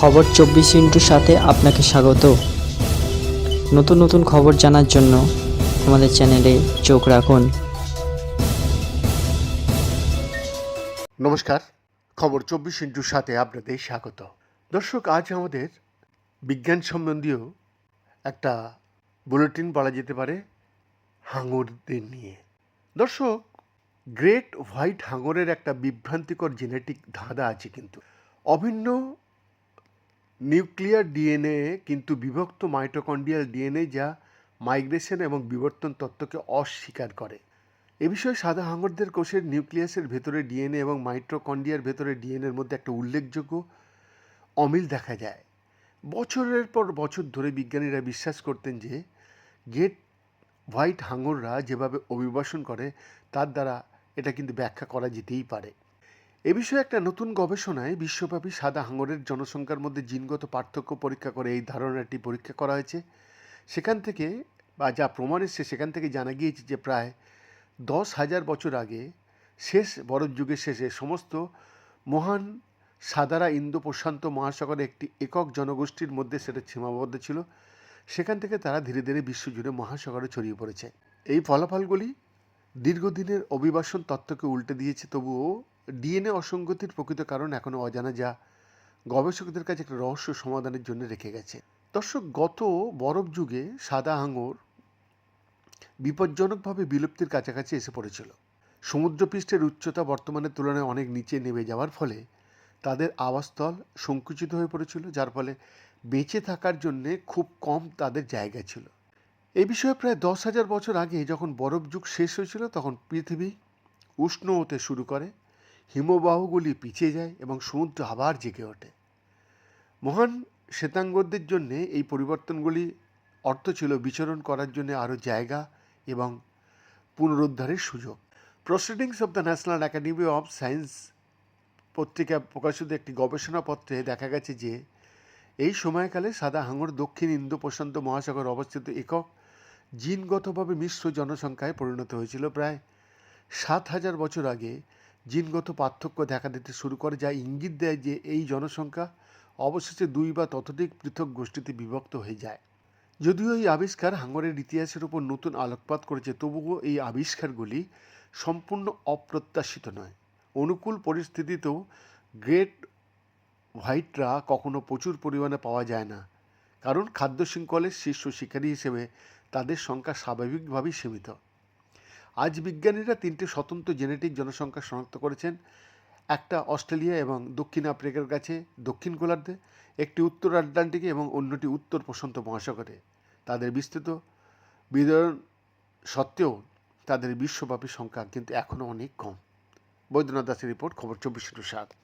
খবর চব্বিশ ইন্টুর সাথে আপনাকে স্বাগত। নতুন নতুন খবর জানার জন্য আমাদের চ্যানেলে চোখ রাখুন। নমস্কার, খবর চব্বিশ ইন্টুর সাথে আপনাদের স্বাগত। দর্শক, আজ আমাদের বিজ্ঞান সম্বন্ধীয় একটা বুলেটিন বলা যেতে পারে, হাঙরদের নিয়ে। দর্শক, গ্রেট হোয়াইট হাঙরের একটা বিভ্রান্তিকর জেনেটিক ধাঁধা আছে কিন্তু। অভিন্ন নিউক্লিয়ার ডিএনএ কিন্তু বিভক্ত মাইটোকন্ড্রিয়াল ডিএনএ যা মাইগ্রেশন এবং বিবর্তন তত্ত্বকে অস্বীকার করে। এ বিষয়ে সাদা হাঙরদের কোষের নিউক্লিয়াসের ভেতরে ডিএনএ এবং মাইট্রোকন্ডিয়ার ভেতরে ডিএনএর মধ্যে একটা উল্লেখযোগ্য অমিল দেখা যায়। বছরের পর বছর ধরে বিজ্ঞানীরা বিশ্বাস করতেন যে গেট হোয়াইট হাঙররা যেভাবে অভিবাসন করে, তার দ্বারা এটা কিন্তু ব্যাখ্যা করা যেতেই পারে। এ বিষয়ে একটা নতুন গবেষণায় বিশ্বব্যাপী সাদা হাঙরের জনসংখ্যার মধ্যে জিনগত পার্থক্য পরীক্ষা করে এই ধারণাটি পরীক্ষা করা হয়েছে। সেখান থেকে বা যা প্রমাণ এসছে, সেখান থেকে জানা গিয়েছে যে প্রায় দশ হাজার বছর আগে শেষ বরফ যুগের শেষে সমস্ত মহান সাদারা ইন্দো প্রশান্ত মহাসাগরে একটি একক জনগোষ্ঠীর মধ্যে সেটা সীমাবদ্ধ ছিল। সেখান থেকে তারা ধীরে ধীরে বিশ্বজুড়ে মহাসাগরে ছড়িয়ে পড়েছে। এই ফলাফলগুলি দীর্ঘদিনের অভিবাসন তত্ত্বকে উল্টে দিয়েছে, তবুও ডিএনএ অসঙ্গতির প্রকৃত কারণ এখনও অজানা যা গবেষকদের কাছে একটা রহস্য সমাধানের জন্য রেখে গেছে। দর্শক, গত বরফ যুগে সাদা আঙুর বিপজ্জনকভাবে বিলুপ্তির কাছাকাছি এসে পড়েছিল। সমুদ্রপৃষ্ঠের উচ্চতা বর্তমানের তুলনায় অনেক নিচে নেমে যাওয়ার ফলে তাদের আবাসস্থল সংকুচিত হয়ে পড়েছিল, যার ফলে বেঁচে থাকার জন্যে খুব কম তাদের জায়গা ছিল। এ বিষয়ে প্রায় দশ হাজার বছর আগে যখন বরফ যুগ শেষ হয়েছিল, তখন পৃথিবী উষ্ণ হতে শুরু করে। হিমবাহগুলি পিছিয়ে যায় এবং সমুদ্র আবার জেগে ওঠে। মহান শ্বেতাঙ্গদের জন্য এই পরিবর্তনগুলি অর্থ ছিল বিচরণ করার জন্য আরও জায়গা এবং পুনরুদ্ধারের সুযোগ। Proceedings of the National Academy of Science পত্রিকা প্রকাশিত একটি গবেষণাপত্রে দেখা গেছে যে, এই সময়কালে সাদা হাঙর দক্ষিণ ইন্দো প্রশান্ত মহাসাগর অবস্থিত একক জিনগতভাবে মিশ্র জনসংখ্যায় পরিণত হয়েছিল। প্রায় সাত হাজার বছর আগে জিনগত পার্থক্য দেখা দিতে শুরু করে, যা ইঙ্গিত দেয় যে এই জনসংখ্যা অবশেষে দুই বা ততোধিক পৃথক গোষ্ঠীতে বিভক্ত হয়ে যায়। যদিও এই আবিষ্কার হাঙ্গরের ইতিহাসের উপর নতুন আলোকপাত করেছে, তবুও এই আবিষ্কারগুলি সম্পূর্ণ অপ্রত্যাশিত নয়। অনুকূল পরিস্থিতিতেও গ্রেট হোয়াইটরা কখনো প্রচুর পরিমাণে পাওয়া যায় না, কারণ খাদ্য শৃঙ্খলের শীর্ষ শিকারী হিসেবে তাদের সংখ্যা স্বাভাবিকভাবেই সীমিত। আজ বিজ্ঞানীরা তিনটি স্বতন্ত্র জেনেটিক জনসংখ্যা শনাক্ত করেছেন। একটা অস্ট্রেলিয়া এবং দক্ষিণ আফ্রিকার কাছে, দক্ষিণ গোলার্ধে, একটি উত্তর আটলান্টিকে এবং অন্যটি উত্তর প্রশান্ত মহাসাগরে। তাদের বিস্তৃত বিদরণ সত্ত্বেও তাদের বিশ্বব্যাপী সংখ্যা কিন্তু এখনও অনেক কম। বৈদ্যনাথ দাসের রিপোর্ট, খবর চব্বিশ সাত।